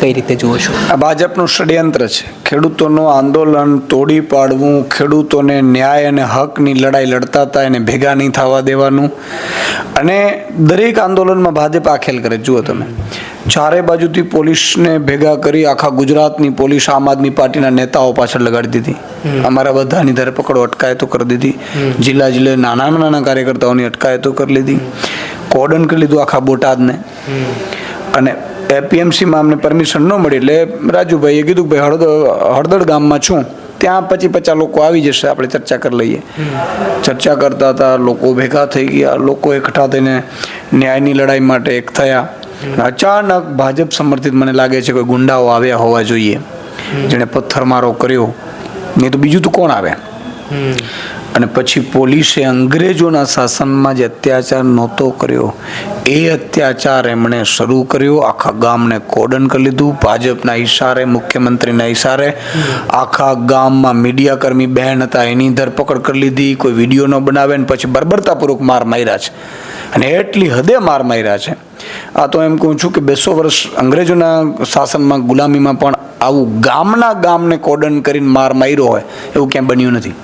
કઈ રીતે જુઓ છો? આ ભાજપનું ષડયંત્ર છે. ખેડૂતોનું આંદોલન તોડી પાડવું ખેડૂતોને ન્યાય અને હકની લડાઈ લડતા હતા એને ભેગા નહીં થવા દેવાનું. અને દરેક આંદોલનમાં ભાજપ આખેલ કરે જુઓ તમે. ચારે બાજુથી પોલીસને ભેગા કરી આખા ગુજરાતની પોલીસ આમ આદમી પાર્ટીના નેતાઓ પાછળ લગાડી દીધી. અમારા બધાની ધરપકડો અટકાયતો કરી દીધી. જિલ્લા જિલ્લે નાના નાના કાર્યકર્તાઓની અટકાયતો કરી લીધી. કોર્ડન કરી લીધું આખા બોટાદને. અને એપીએમસીમાં અમને પરમિશન ન મળી એટલે રાજુભાઈએ કીધું કે ભાઈ હળદર હળદર ગામમાં છું, ત્યાં પછી પચાસ લોકો આવી જશે, આપણે ચર્ચા કરી લઈએ. ચર્ચા કરતા હતા, લોકો ભેગા થઈ ગયા, લોકો એકઠા થઈને ન્યાયની લડાઈ માટે એક થયા. અચાનક ભાજપ સમર્થિત મને લાગે છે કોઈ ગુંડાઓ આવ્યા હોવા જોઈએ. જેણે પથ્થરમારો કર્યો. નહીં તો બીજું તો કોણ આવે? અને પછી પોલીસે અંગ્રેજોના શાસનમાં જે અત્યાચાર નહોતો કર્યો, એ અત્યાચાર એમણે શરૂ કર્યો. આખા ગામને કોડન કરી લીધું. ભાજપના ઈશારે, મુખ્યમંત્રીના ઈશારે આખા ગામમાં મીડિયાકર્મી બહેન હતા, એની ધરપકડ કરી લીધી. કોઈ વીડિયો ન બનાવે ને પછી બર્બરતાપૂર્વક માર માર્યા છે. અને એટલી હદે માર માર્યા છે. આ તો એમ કહું છું કે બેસો વર્ષ અંગ્રેજોના શાસનમાં ગુલામીમાં પણ આવું ગામના ગામને કોડન કરીને માર માર્યો હોય, એવું ક્યાંય બન્યું નથી.